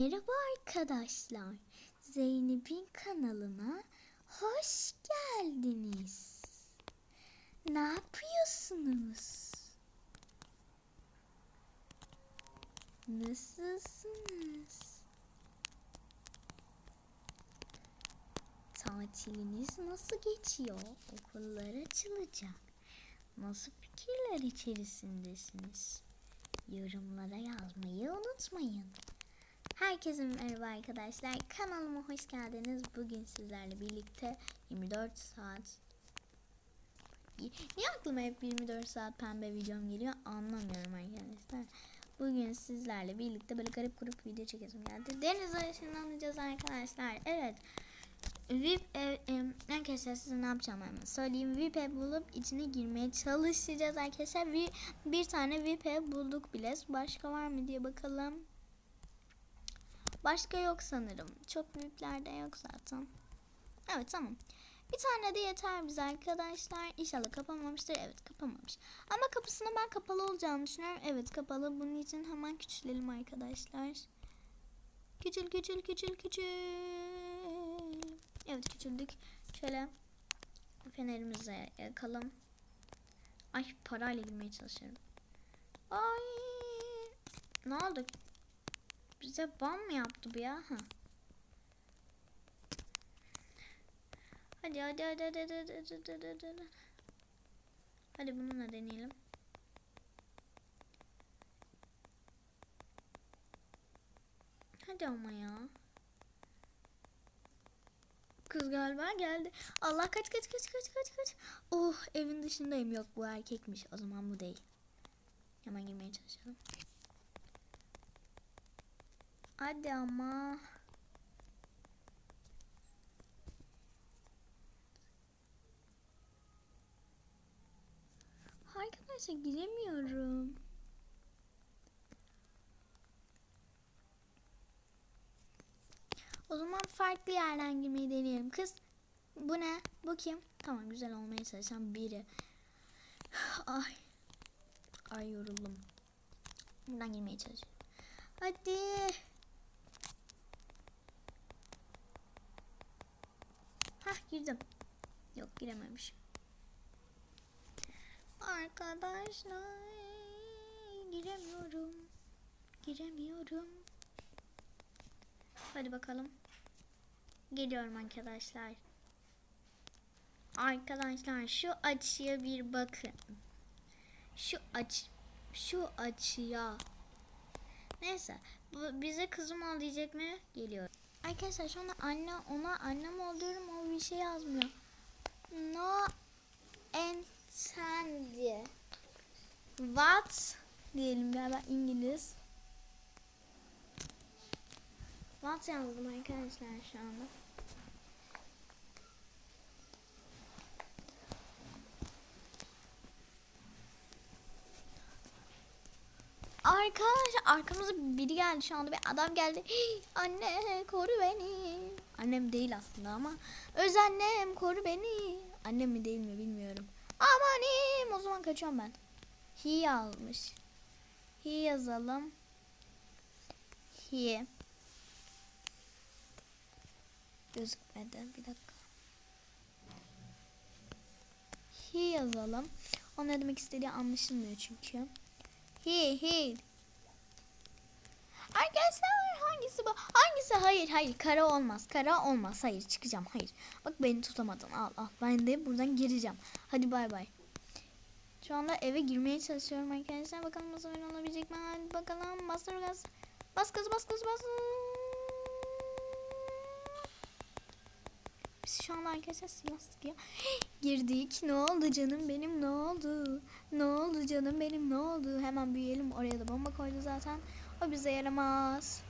Merhaba arkadaşlar. Zeynep'in kanalına hoş geldiniz. Ne yapıyorsunuz? Nasılsınız? Tatiliniz nasıl geçiyor? Okullar açılacak. Nasıl fikirler içerisindesiniz? Yorumlara yazmayı unutmayın. Herkese merhaba arkadaşlar. Kanalıma hoş geldiniz. Bugün sizlerle birlikte 24 saat Niye aklıma hep 24 saat pembe videom geliyor anlamıyorum arkadaşlar. Bugün sizlerle birlikte böyle garip grup video çekesim geldi. Deniz ışınlanacağız arkadaşlar. Evet. VIP ev, em, arkadaşlar size ne yapacağım hemen söyleyeyim. VIP ev bulup içine girmeye çalışacağız arkadaşlar. Bir, bir tane VIP ev bulduk bile. Başka var mı diye bakalım. Başka yok sanırım. Çok büyüklerde yok zaten. Evet tamam. Bir tane de yeter bize arkadaşlar. İnşallah kapanmamıştır. Evet kapanmamış. Ama kapısının ben kapalı olacağını düşünüyorum. Evet kapalı. Bunun için hemen küçülelim arkadaşlar. Küçül küçül küçül küçül. Evet küçüldük. Şöyle fenerimizi yakalım. Ay parayla girmeye çalışıyorum. Ay ne oldu? Bize bam mı yaptı bu ya? Ha. Hadi hadi hadi hadi hadi hadi hadi hadi hadi. Hadi bununla deneyelim. Hadi ama ya. Kız galiba geldi. Allah kaç kaç kaç kaç kaç kaç. Oh evin dışındayım. Yok bu erkekmiş. O zaman bu değil. Hemen girmeye çalışalım. Hadi ama. Arkadaşlar giremiyorum. O zaman farklı yerden girmeyi deneyelim. Kız bu ne? Bu kim? Tamam güzel olmaya çalışan biri. Ay. Ay yoruldum. Buradan girmeye çalışıyorum. Hadi. Hah girdim. Yok girememişim. Arkadaşlar giremiyorum. Giremiyorum. Hadi bakalım. Geliyorum arkadaşlar. Arkadaşlar şu açıya bir bakın. Şu aç şu açıya. Neyse bu bize kızım ol diyecek mi? Geliyor. Arkadaşlar anda anne ona annem ol diyorum o bir şey yazmıyor. No and sen diye. What diyelim galiba İngiliz. What yazdım arkadaşlar şu anda. Arkadaşlar arkamıza biri geldi şu anda bir adam geldi. Hii, anne koru beni. Annem değil aslında ama öz annem koru beni. Annem mi değil mi bilmiyorum. Amanim o zaman kaçıyorum ben. He yazmış. He yazalım. He. Gözükmedi bir dakika. He yazalım. O ne demek istediği anlaşılmıyor çünkü. He he. Arkadaşlar hangisi bu? Hangisi? Hayır hayır kara olmaz. Kara olmaz. Hayır çıkacağım. Hayır. Bak beni tutamadın. Al al. Ben de buradan gireceğim. Hadi bay bay. Şu anda eve girmeye çalışıyorum arkadaşlar. Bakalım nasıl oyun olabilecek mi? Hadi bakalım. Bastır gaz. Bas gaz bas gaz bas. Biz şu anda arkadaşlar silah sıkıyor. Girdik. Ne oldu canım benim ne oldu? Ne oldu canım benim ne oldu? Hemen büyüyelim. Oraya da bomba koydu zaten. O bize yaramaz.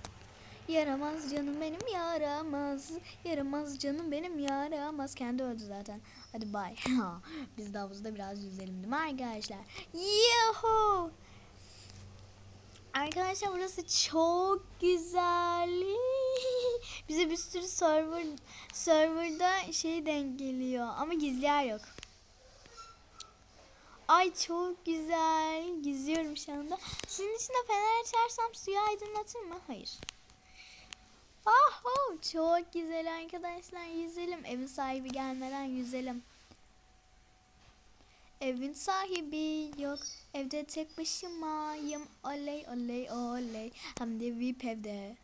Yaramaz canım benim yaramaz. Yaramaz canım benim yaramaz. Kendi öldü zaten. Hadi bay. Biz de havuzda biraz yüzelim değil mi arkadaşlar? Yuhu! Arkadaşlar burası çok güzel. Bize bir sürü server serverda şey denk geliyor ama gizli yer yok. Ay çok güzel. Gizliyorum şu anda. Sizin için de fener açarsam suyu aydınlatır mı? Hayır. Oho, çok güzel arkadaşlar yüzelim. Evin sahibi gelmeden yüzelim. Evin sahibi yok. Evde tek başımayım. Oley oley oley. Hem de VIP evde.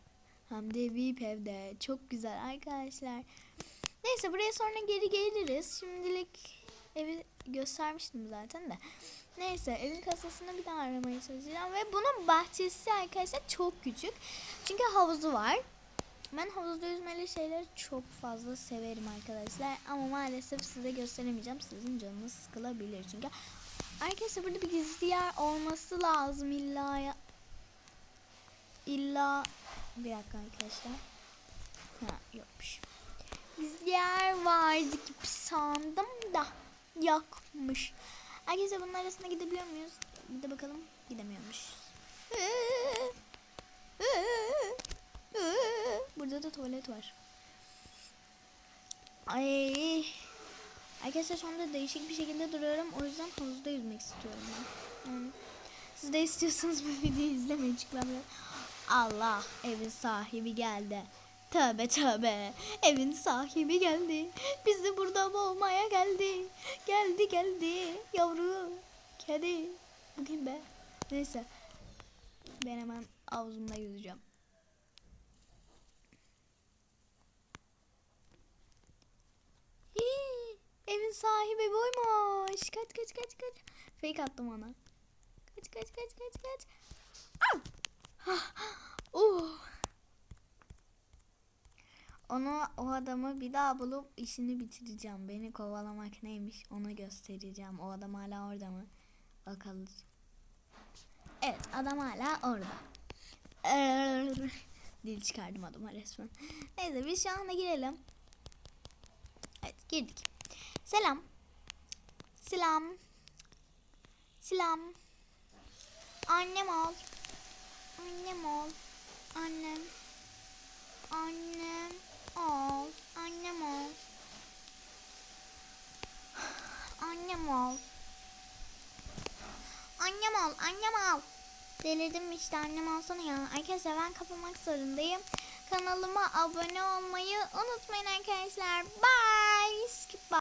Hem de VIP evde. Çok güzel arkadaşlar. Neyse buraya sonra geri geliriz. Şimdilik evi göstermiştim zaten de. Neyse evin kasasını bir daha aramaya çalışacağım. Ve bunun bahçesi arkadaşlar çok küçük. Çünkü havuzu var. Ben havuzda yüzmeli şeyleri çok fazla severim arkadaşlar. Ama maalesef size gösteremeyeceğim. Sizin canınız sıkılabilir. Çünkü arkadaşlar burada bir gizli yer olması lazım illa ya. İlla bir dakika arkadaşlar. Ha yokmuş. Gizli yer vardı gibi sandım da yokmuş. Arkadaşlar bunun arasında gidebiliyor muyuz? Bir de bakalım. Gidemiyormuş. Burada da tuvalet var. Ay. Arkadaşlar şu anda değişik bir şekilde duruyorum. O yüzden havuzda yüzmek istiyorum ben. Yani siz de istiyorsanız bu videoyu izlemeyi açıklamıyorum. Allah evin sahibi geldi. Tövbe tövbe. Evin sahibi geldi. Bizi burada boğmaya geldi. Geldi geldi. Yavru. Kedi. Bu kim be? Neyse. Ben hemen havuzumda yüzeceğim. Hii, evin sahibi buymuş. Kaç kaç kaç kaç. Fake attım ona. Kaç kaç kaç kaç kaç. Ah! Oh! Onu o adamı bir daha bulup işini bitireceğim. Beni kovalamak neymiş onu göstereceğim. O adam hala orada mı? Bakalım. Evet adam hala orada. Dil çıkardım adama resmen. Neyse biz şu anda girelim. Evet girdik. Selam. Selam. Selam. Annem ol. Annem ol. Annem. Annem ol. Annem ol. Annem ol. Annem ol. Annem ol. Delirdim işte annem olsana ya. Arkadaşlar ben kapamak zorundayım. Kanalıma abone olmayı unutmayın arkadaşlar. Bye. Skip bye.